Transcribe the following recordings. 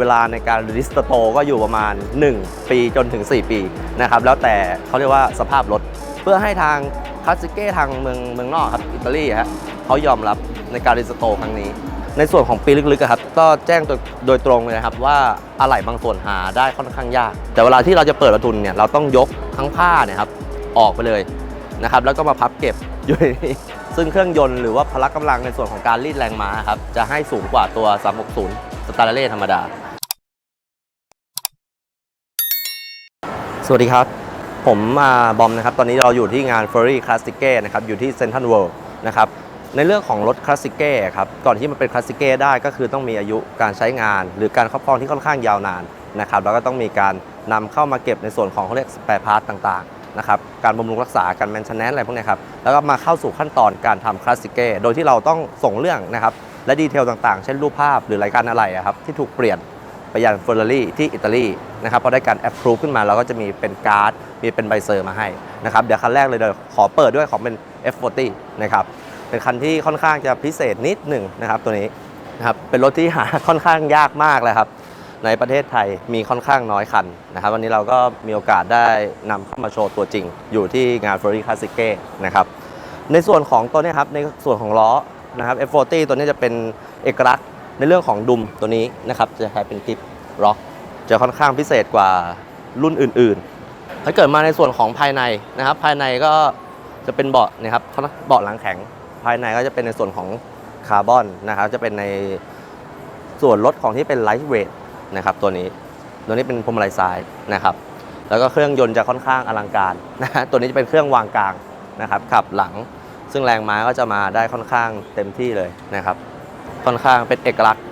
เวลาในการรีสโตก็อยู่ประมาณ 1 ปีจนถึง 4 ปีนะครับแล้วแต่เขาเรียกว่าสภาพรถ เพื่อให้ทางคาสิเก้ทางเมืองเมืองนอกครับอิตาลีฮะเขายอมรับในการรีสโตครั้งนี้ ในส่วนของปีลึกๆครับก็แจ้งโดยตรงเลยนะครับว่าอะไหล่บางส่วนหาได้ค่อนข้างยาก แต่เวลาที่เราจะเปิดประทุนเนี่ยเราต้องยกทั้งผ้าเนี่ยครับออกไปเลยนะครับแล้วก็มาพับเก็บอยู่ในนี้ซึ่งเครื่องยนต์หรือว่าพละกำลังในส่วนของการรีดแรงม้าครับจะให้สูงกว่าตัว 360 สตาร์เล่ธรรมดา สวัสดีครับ ผมมาบอมนะครับ ตอนนี้เราอยู่ที่งาน f u r r y Classic นะครับ อยู่ที่เซนทรัลเวิลด์นะครับ ในเรื่องของรถคลาสสิกเก้ครับ ก่อนที่มันเป็นคลาสสิกเก้ได้ก็คือต้องมีอายุการใช้งาน หรือการครอบครองที่ค่อนข้างยาวนานนะครับ แล้วก็ต้องมีการนำเข้ามาเก็บในส่วนของเขาเรียกสเปร์พาร์ตต่างๆนะครับ การบำรุงรักษา การแมนเทนแนนอะไรพวกนี้ครับ แล้วก็มาเข้าสู่ขั้นตอนการทำคลาสสิกเก้โดยที่เราต้องส่งเรื่องนะครับ และดีเทลต่างๆ เช่นรูปภาพหรือรายการอะไรอะครับที่ถูกเปลี่ยน ไปยังเฟอร์รารี่ที่อิตาลีนะครับพอได้การแอปพรูฟขึ้นมาเราก็จะมีเป็นการ์ด มีเป็นใบเซอร์มาให้นะครับเดี๋ยวคันแรกเลยเดี๋ยวขอเปิดด้วยของเป็น F40 นะครับเป็นคันที่ค่อนข้างจะพิเศษนิดหนึ่งนะครับตัวนี้นะครับเป็นรถที่หาค่อนข้างยากมากเลยครับในประเทศไทยมีค่อนข้างน้อยคันนะครับวันนี้เราก็มีโอกาสได้นำเข้ามาโชว์ตัวจริง อยู่ที่งาน f e r r y Classic นะครับในส่วนของตัวนี้ครับในส่วนของล้อนะครับ F40 ตัวนี้จะเป็นเอกลักษณ์ ในเรื่องของดุมตัวนี้นะครับจะใช้เป็นกริปร็อกจะค่อนข้างพิเศษกว่ารุ่นอื่นๆ ถ้าเกิดมาในส่วนของภายในนะครับ ภายในก็จะเป็นเบาะนะครับเบาะหลังแข็ง ภายในก็จะเป็นในส่วนของคาร์บอนนะครับ จะเป็นในส่วนลดของที่เป็นไลท์เวทนะครับตัวนี้ ตัวนี้เป็นพวงมาลัยซ้ายนะครับ แล้วก็เครื่องยนต์จะค่อนข้างอลังการนะฮะตัวนี้จะเป็นเครื่องวางกลางนะครับขับหลัง ซึ่งแรงม้าก็จะมาได้ค่อนข้างเต็มที่เลยนะครับ ค่อนข้างเป็นเอกลักษณ์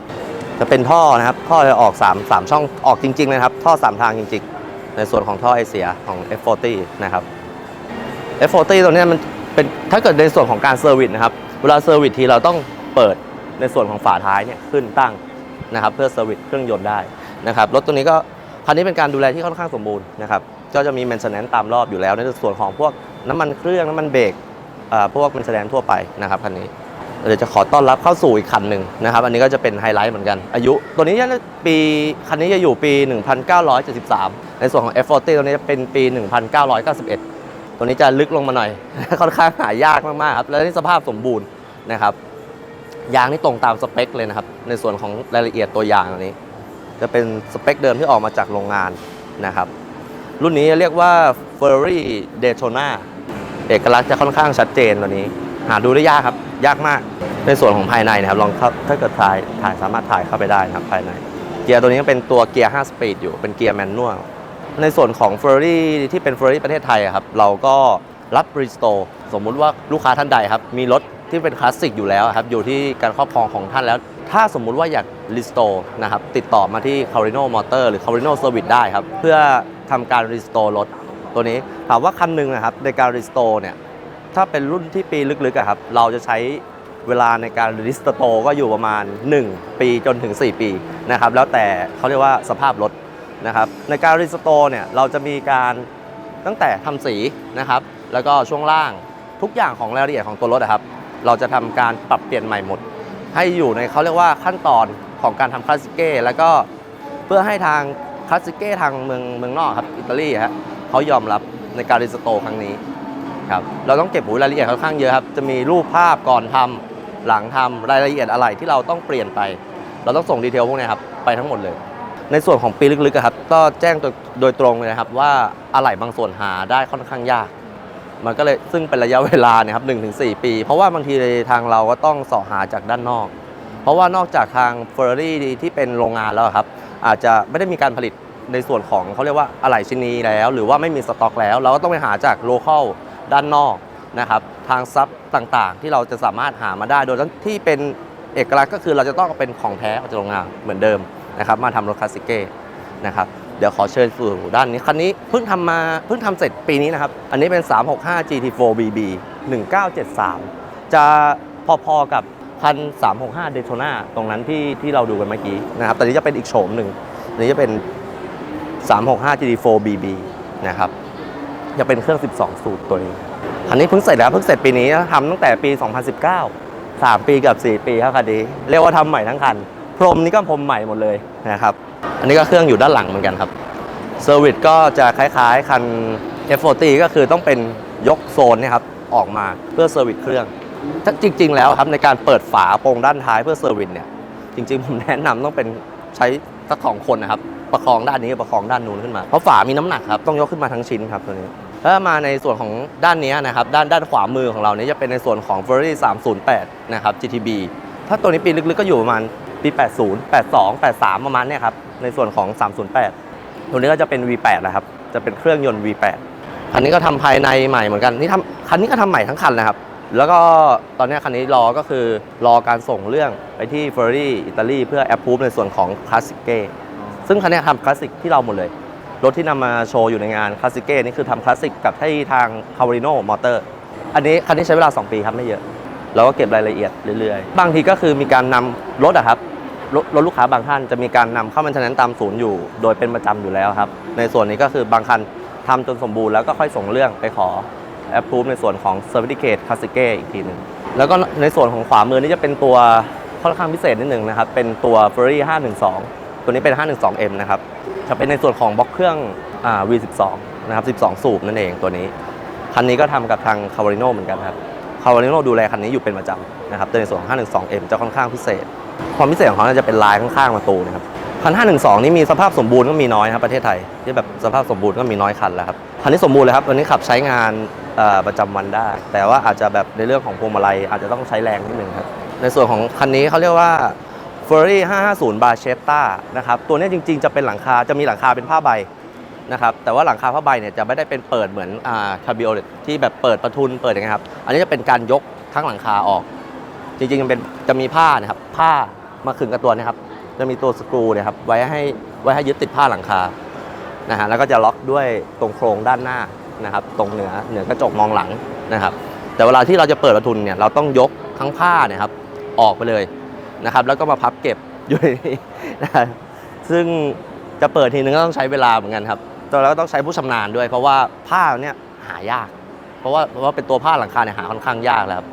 จะเป็นท่อนะครับ ท่อจะออก3 3ช่องออกจริงๆเลยนะครับ ท่อ 3 ทางจริงๆ ในส่วนของท่อไอเสียของ F40 นะครับ F40 ตัวนี้มันเป็นถ้าเกิดในส่วนของการเซอร์วิสนะครับ เวลาเซอร์วิสทีเราต้องเปิดในส่วนของฝาท้ายเนี่ยขึ้นตั้งนะครับ เพื่อเซอร์วิสเครื่องยนต์ได้นะครับรถตัวนี้ก็คันนี้เป็นการดูแลที่ค่อนข้างสมบูรณ์นะครับก็จะมี m มน t น n น n ตามรอบอยู่แล้ว ในส่วนของพวกน้ำมันเครื่องน้ำมันเบรกอ่าพวก m มน t น n น n ทั่วไปนะครับคันนี้ เดี๋ยวจะขอต้อนรับเข้าสู่อีกคันหนึ่งนะครับ อันนี้ก็จะเป็นไฮไลท์เหมือนกัน อายุ ตัวนี้จะปีคันนี้จะอยู่ปี 1973 ในส่วนของ F40 ตัวนี้จะเป็นปี 1991 ตัวนี้จะลึกลงมาหน่อย ค่อนข้างหายากมากๆครับ แล้วนี่สภาพสมบูรณ์นะครับ ยางนี่ตรงตามสเปคเลยนะครับ ในส่วนของรายละเอียดตัวยางอันนี้ จะเป็นสเปคเดิมที่ออกมาจากโรงงานนะครับ รุ่นนี้เรียกว่า Ferrari Daytona เอกลักษณ์จะค่อนข้างชัดเจนตัวนี้ หาดูได้ยากครับ ยากมาก ในส่วนของภายในนะครับลองถ้าเกิดถ่ายถ่ายสามารถถ่ายเข้าไปได้นะครับภายใน เกียร์ตัวนี้เป็นตัวเกียร์ 5 สปีดอยู่เป็นเกียร์แมนนวลในส่วนของ Ferrari ที่เป็น Ferrari ประเทศไทยอะครับเราก็รับรีสโตร์สมมุติว่าลูกค้าท่านใดครับ มีรถที่เป็นคลาสสิกอยู่แล้วครับ อยู่ที่การครอบครองของท่านแล้ว ถ้าสมมุติว่าอยากรีสโตร์นะครับ ติดต่อมาที่ Carino Motor หรือ Carino Service ได้ครับ เพื่อทำการรีสโตร์รถตัวนี้ ถามว่าคันหนึ่งนะครับในการรีสโตร์เนี่ย ถ้าเป็นรุ่นที่ปีลึกๆอะครับ เราจะใช้เวลาในการรีสโตก็อยู่ประมาณ 1 ปีจนถึง 4 ปีนะครับ แล้วแต่เขาเรียกว่าสภาพรถนะครับ ในการรีสโตเนี่ยเราจะมีการตั้งแต่ทำสีนะครับ แล้วก็ช่วงล่างทุกอย่างของรายละเอียดของตัวรถอะครับ เราจะทำการปรับเปลี่ยนใหม่หมด ให้อยู่ในเขาเรียกว่าขั้นตอนของการทำคลาสสิเก้แล้วก็เพื่อให้ทางคลาสสิเก้ทางเมืองเมืองนอกครับอิตาลีฮะเขายอมรับในการรีสโตครั้งนี้ ครับเราต้องเก็บหูรายละเอียดค่อนข้างเยอะครับ จะมีรูปภาพก่อนทำหลังทำรายละเอียดอะไรที่เราต้องเปลี่ยนไป เราต้องส่งดีเทลพวกนี้ครับไปทั้งหมดเลย ในส่วนของปีลึกๆครับก็แจ้งโดยตรงเลยนะครับว่าอะไหล่บางส่วนหาได้ค่อนข้างยาก มันก็เลยซึ่งเป็นระยะเวลาเนี่ยครับหนึ่งถึงสี่ปี เพราะว่าบางทีทางเราก็ต้องสาะหาจากด้านนอก เพราะว่านอกจากทาง f e r r a r i ที่เป็นโรงงานแล้วครับอาจจะไม่ได้มีการผลิตในส่วนของเขาเรียกว่าอะไหล่ชิ้นนี้แล้ว หรือว่าไม่มีสต็อกแล้ว เราก็ต้องไปหาจากโลเคอล ด้านนอกนะครับทางซับต่างๆ ที่เราจะสามารถหามาได้ โดยที่เป็นเอกลักษณ์ก็คือเราจะต้องเป็นของแท้ออกจากโรงงานเหมือนเดิมนะครับมาทำรถคาสสิเก้นะครับเดี๋ยวขอเชิญสู่ด้านนี้คันนี้เพิ่งทำมาเพิ่งทำเสร็จปีนี้นะครับ อันนี้เป็น 365 GT4 BB 1973 จะพอๆกับคัน365 Daytona ตรงนั้นที่ที่เราดูกันเมื่อกี้นะครับแต่นี้จะเป็นอีกโฉมหนึ่งอันนี้จะเป็น 365 GT4 BB นะครับ จะเป็นเครื่อง 12 สูตรตัวนี้คันนี้เพิ่งเสร็จแล้วเพิ่งเสร็จปีนี้ทำตั้งแต่ปี 2019 3 ปีกับ 4 ปีครับคันนี้เรียกว่าทำใหม่ทั้งคัน พรมนี่ก็พรมใหม่หมดเลยนะครับ อันนี้ก็เครื่องอยู่ด้านหลังเหมือนกันครับเซอร์วิสก็จะคล้ายๆคัน F40 ก็คือต้องเป็นยกโซนเนยครับออกมาเพื่อเซอร์วิสเครื่องถ้าจริง ๆ แล้วครับในการเปิดฝาโปรงด้านท้ายเพื่อเซอร์วิสเนี่ยจริง ๆ ผมแนะนำต้องเป็นใช้สักสองคนนะครับ ประคองด้านนี้ประคองด้านนู้นขึ้นมา เพราะฝามีน้ำหนักครับ ต้องยกขึ้นมาทั้งชิ้นครับตัวนี้ แล้วมาในส่วนของด้านนี้นะครับด้านด้านขวามือของเราเนี่ยจะเป็นในส่วนของ Ferrari 308 นะครับ GTB ถ้าตัวนี้ปีลึกๆก็อยู่ประมาณปี 80 82 83 ประมาณเนี่ยครับในส่วนของ 308 ตัวนี้ก็จะเป็น V8 นะครับจะเป็นเครื่องยนต์ V8 คันนี้ก็ทำภายในใหม่เหมือนกันนี่ทำคันนี้ก็ทำใหม่ทั้งคันเลยครับ แล้วก็ตอนนี้คันนี้รอก็คือรอการส่งเรื่องไปที่ Ferrari อิตาลีเพื่อแอปพูฟในส่วนของคลาสสิกเกซึ่งคันนี้ทำคลาสสิกที่เราหมดเลย รถที่นำมาโชว์อยู่ในงานคลาสสิกเกนี่คือทำคลาสสิกกับที่ทาง c a v a r i n o Motor อันนี้คันนี้ใช้เวลา 2 ปีครับไม่เยอะ เราก็เก็บรายละเอียดเรื่อยๆ บางทีก็คือมีการนำรถอะครับรถรถลูกค้าบางท่านจะมีการนำเข้ามันชนั้นตามศูนย์อยู่ โดยเป็นประจำอยู่แล้วครับ ในส่วนนี้ก็คือบางคันทำจนสมบูรณ์แล้วก็ค่อยส่งเรื่องไปขอ approve ในส่วนของ certificate c l a s s i c อีกทีหนึ่งแล้วก็ในส่วนของขวามือนี่จะเป็นตัวค่อนข้างพิเศษนิดหนึ่งนะครับ เป็นตัว Ferrari 512 ตัวนี้เป็น 512M นะครับจะเป็นในส่วนของบล็อกเครื่องอ่า V12 นะครับ 12 สูบนั่นเองตัวนี้ คันนี้ก็ทำกับทาง c a v a r i n o เหมือนกันครับ c a v a r i n o ดูแลคันนี้อยู่เป็นประจำนะครับแต่ในส่วนของ 512M จะค่อนข้างพิเศษ ความพิเศษของเขาจะเป็นลายข้างๆประตูนะครับคัน 512 นี่มีสภาพสมบูรณ์ก็มีน้อยครับประเทศไทยที่แบบสภาพสมบูรณ์ก็มีน้อยคันแล้วครับคันนี้สมบูรณ์เลยครับตัวนี้ขับใช้งานประจำวันได้ แต่ว่าอาจจะแบบในเรื่องของพวงมาลัยอาจจะต้องใช้แรงนิดนึงครับในส่วนของคันนี้เขาเรียกว่า Ferrari 550 Barchetta นะครับตัวนี้จริงๆ จะเป็นหลังคาจะมีหลังคาเป็นผ้าใบนะครับแต่ว่าหลังคาผ้าใบเนี่ยจะไม่ได้เป็นเปิดเหมือนอ่าคาบิโอที่แบบเปิดประทุนเปิดอย่างเงี้ยครับอันนี้จะเป็นการยกทั้งหลังคาออก จริงๆมันเป็นจะมีผ้านะครับผ้ามาขึงกับตัวนะครับจะมีตัวสกรูนะครับไว้ให้ไว้ให้ยึดติดผ้าหลังคานะฮะแล้วก็จะล็อกด้วยตรงโครงด้านหน้านะครับตรงเหนือเหนือกระจกมองหลังนะครับแต่เวลาที่เราจะเปิดประทุนเนี่ยเราต้องยกทั้งผ้าเนี่ยครับออกไปเลย นะครับ แล้วก็มาพับเก็บอยู่นนี้นะฮะซึ่งจะเปิดทีนึงก็ต้องใช้เวลาเหมือนกันครับแล้วก็ต้องใช้ผู้ชำนาญด้วย เพราะว่าผ้าเนี่ยหายาก เพราะว่าเพราะว่าเป็นตัวผ้าหลังคาเนี่ยหาค่อนข้างยากแล้วครับ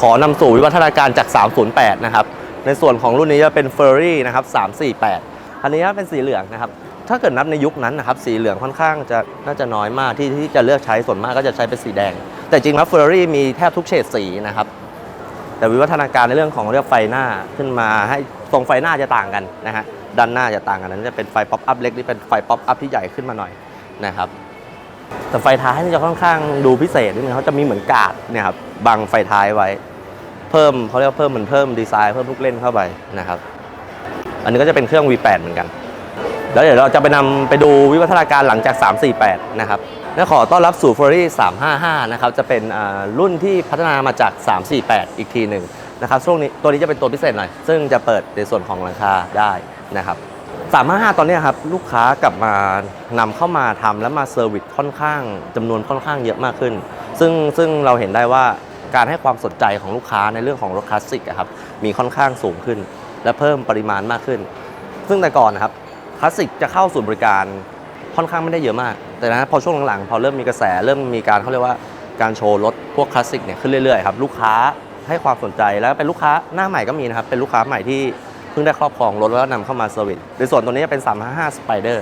ขอนำสู่วิวัฒนาการจาก 308 นะครับ ในส่วนของรุ่นนี้จะเป็น f e r r y นะครับ 348 อันนี้เป็นสีเหลืองนะครับ ถ้าเกิดนับในยุคนั้นนะครับ สีเหลืองค่อนข้างจะน่าจะน้อยมากที่ที่จะเลือกใช้ส่วนมากก็จะใช้เป็นสีแดง แต่จริงแล้ว f e r r y มีแทบทุกเฉดสีนะครับ แต่วิวัฒนาการในเรื่องของเรียกไฟหน้าขึ้นมาให้ทรงไฟหน้าจะต่างกันนะฮะด้านหน้าจะต่างกันนั้นจะเป็นไฟป๊อปอัพเล็กนี่เป็นไฟป๊อปอัพที่ใหญ่ขึ้นมาหน่อยนะครับแต่ไฟท้ายนี่จะค่อนข้างดูพิเศษนิดนึงเขาจะมีเหมือนกาดเนี่ยครับบังไฟท้ายไว้ เพิ่มเขาเรียกว่าเพิ่มเหมือนเพิ่มดีไซน์เพิ่มลูกเล่นเข้าไปนะครับ อันนี้ก็จะเป็นเครื่อง V8 เหมือนกัน แล้วเดี๋ยวเราจะไปนำไปดูวิวัฒนาการหลังจาก 348 นะครับ และขอต้อนรับสู่ Ferrari 355 นะครับ จะเป็นรุ่นที่พัฒนามาจาก 348 อีกทีหนึ่งนะครับ ช่วงนี้ตัวนี้จะเป็นตัวพิเศษหน่อย ซึ่งจะเปิดในส่วนของหลังคาได้นะครับ355 ตอนนี้ครับ ลูกค้ากลับมานำเข้ามาทำแล้วมาเซอร์วิสค่อนข้างจำนวนค่อนข้างเยอะมากขึ้น ซึ่งซึ่งเราเห็นได้ว่าการให้ความสนใจของลูกค้าในเรื่องของรถคลาสสิกครับมีค่อนข้างสูงขึ้น และเพิ่มปริมาณมากขึ้น ซึ่งแต่ก่อนนะครับคลาสสิกจะเข้าศูนย์บริการค่อนข้างไม่ได้เยอะมาก แต่นะพอช่วงหลังๆ พอเริ่มมีกระแสเริ่มมีการเขาเรียกว่าการโชว์รถพวกคลาสสิกเนี่ยขึ้นเรื่อยๆครับลูกค้าให้ความสนใจแล้วเป็นลูกค้าหน้าใหม่ก็มีนะครับเป็นลูกค้าใหม่ที่เพิ่งได้ครอบครองรถแล้วนำเข้ามาเซอร์วิสในส่วนตัวนี้จะเป็น 355 Spider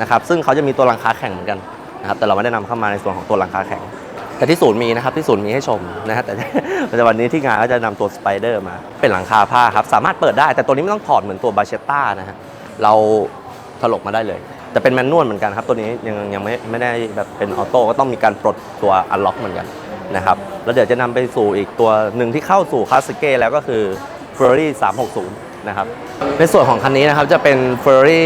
นะครับซึ่งเขาจะมีตัวหลังคาแข็งเหมือนกันนะครับแต่เราไม่ได้นำเข้ามาในส่วนของตัวหลังคาแข็งแต่ที่ศูนย์มีนะครับที่ศูนย์มีให้ชมนะฮะแต่แต่วันนี้ที่งานก็จะนำตัวสไปเดอร์มา เป็นหลังคาผ้าครับ สามารถเปิดได้แต่ตัวนี้ไม่ต้องถอดเหมือนตัวบาเชต้านะฮะเราถลกมาได้เลย แต่เป็นแมนนวลเหมือนกันครับ ตัวนี้ยังยังไม่ไม่ได้แบบเป็นออโต้ก็ต้องมีการปลดตัวอันล็อกเหมือนกันนะครับแล้วเดี๋ยวจะนำไปสู่อีกตัวหนึ่งที่เข้าสู่คลาสสิกเก้แล้วก็คือ Ferrari 360 นะครับ ในส่วนของคันนี้นะครับจะเป็น Ferrari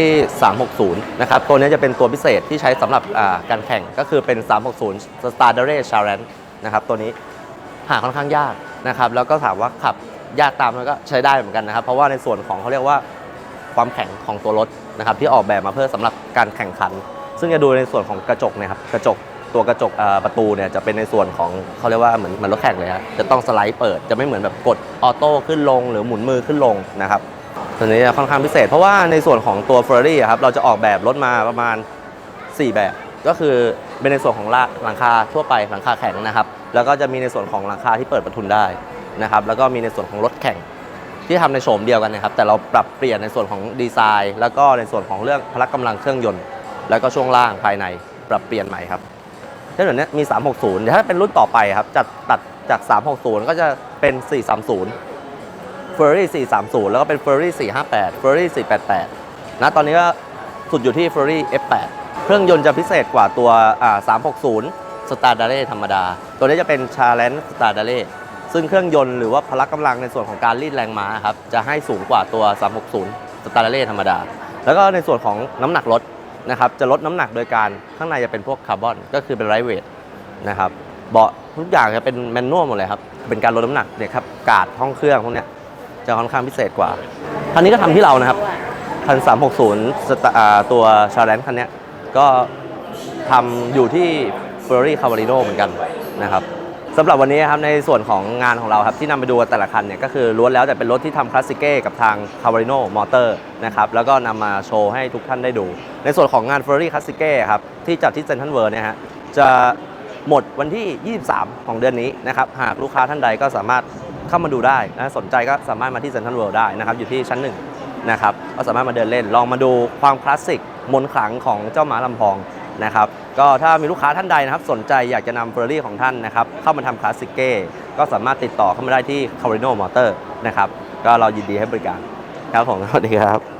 360 นะครับ ตัวนี้จะเป็นตัวพิเศษที่ใช้สำหรับการแข่งก็คือเป็น 360 Stradale Challenge นะครับ ตัวนี้หาค่อนข้างยากนะครับ แล้วก็ถามว่าขับยากตามมันก็ใช้ได้เหมือนกันนะครับ เพราะว่าในส่วนของเขาเรียกว่า ความแข็งของตัวรถนะครับที่ออกแบบมาเพื่อสำหรับการแข่งขัน ซึ่งจะดูในส่วนของกระจกนะครับกระจกตัวกระจกประตูเนี่ยจะเป็นในส่วนของเขาเรียกว่าเหมือนเหมือนรถแข่งเลยครับจะต้องสไลด์เปิดจะไม่เหมือนแบบกดออโต้ขึ้นลง หรือหมุนมือขึ้นลงนะครับตัวนี้ค่อนข้างพิเศษ เพราะว่าในส่วนของตัว Ferrari ครับเราจะออกแบบรถมาประมาณ 4 แบบก็คือเป็นในส่วนของละหลังคาทั่วไปหลังคาแข็งนะครับ แล้วก็จะมีในส่วนของหลังคาที่เปิดประทุนได้นะครับ แล้วก็มีในส่วนของรถแข่ง ที่ทำในโฉมเดียวกันนะครับ แต่เราปรับเปลี่ยนในส่วนของดีไซน์ แล้วก็ในส่วนของเรื่องพละกำลังเครื่องยนต์ แล้วก็ช่วงล่างภายในปรับเปลี่ยนใหม่ครับถ้าเดียวนี้มี 360 ถ้าเป็นรุ่นต่อไปครับจัดตัดจาก 360 ก็จะเป็น 430 Ferrari 430 แล้วก็เป็น Ferrari 458 Ferrari 488นะตอนนี้ก็สุดอยู่ที่ Ferrari F8 เครื่องยนต์จะพิเศษกว่าตัว 360 Stradale ธรรมดา ตัวนี้จะเป็น Challenge Stradale ซึ่งเครื่องยนต์หรือว่าพละกำลังในส่วนของการรีดแรงม้าครับจะให้สูงกว่าตัว 360 Stradale ธรรมดา แล้วก็ในส่วนของน้ำหนักรถนะครับจะลดน้ำหนักโดยการข้างในจะเป็นพวกคาร์บอนก็คือเป็นไรเวทนะครับเบาะทุกอย่างจะเป็นแมนนวลหมดเลยครับเป็นการลดน้ำหนักเนี่ยครับกาดห้องเครื่องพวกเนี้ยจะค่อนข้างพิเศษกว่าคันนี้ก็ทำที่เรานะครับคัน 360สตาอ่าตัวชาแลนคันเนี้ยก็ทำอยู่ที่ Ferrari Cavalino เหมือนกันนะครับ สำหรับวันนี้ครับในส่วนของงานของเราครับที่นำไปดูแต่ละคันเนี่ยก็คือล้วนแล้วแต่เป็นรถที่ทำคลาสสิกเก้กับทาง Cavalino Motor นะครับแล้วก็นำมาโชว์ให้ทุกท่านได้ดู ในส่วนของงาน Ferrari c l a s s i c ครับที่จัดที่เซนทรัลเวิร์เนี่ยฮะจะหมดวันที่ 23 ของเดือนนี้นะครับหากลูกค้าท่านใดก็สามารถเข้ามาดูได้นะสนใจก็สามารถมาที่เซนทรัลเวิร์ได้นะครับอยู่ที่ชั้นหนึ่งนะครับก็สามารถมาเดินเล่นลองมาดูความคลาสสิก มนต์ขลังของเจ้าหมาลำพองนะครับก็ถ้ามีลูกค้าท่านใดนะครับ สนใจอยากจะนำเฟอร์รี่ของท่านนะครับเข้ามาทำคลาสสิกเก้ก็สามารถติดต่อเข้ามาได้ที่ c a r i n o Motor นะครับก็เรายินดีให้บริการครับผมสวัสดีครับ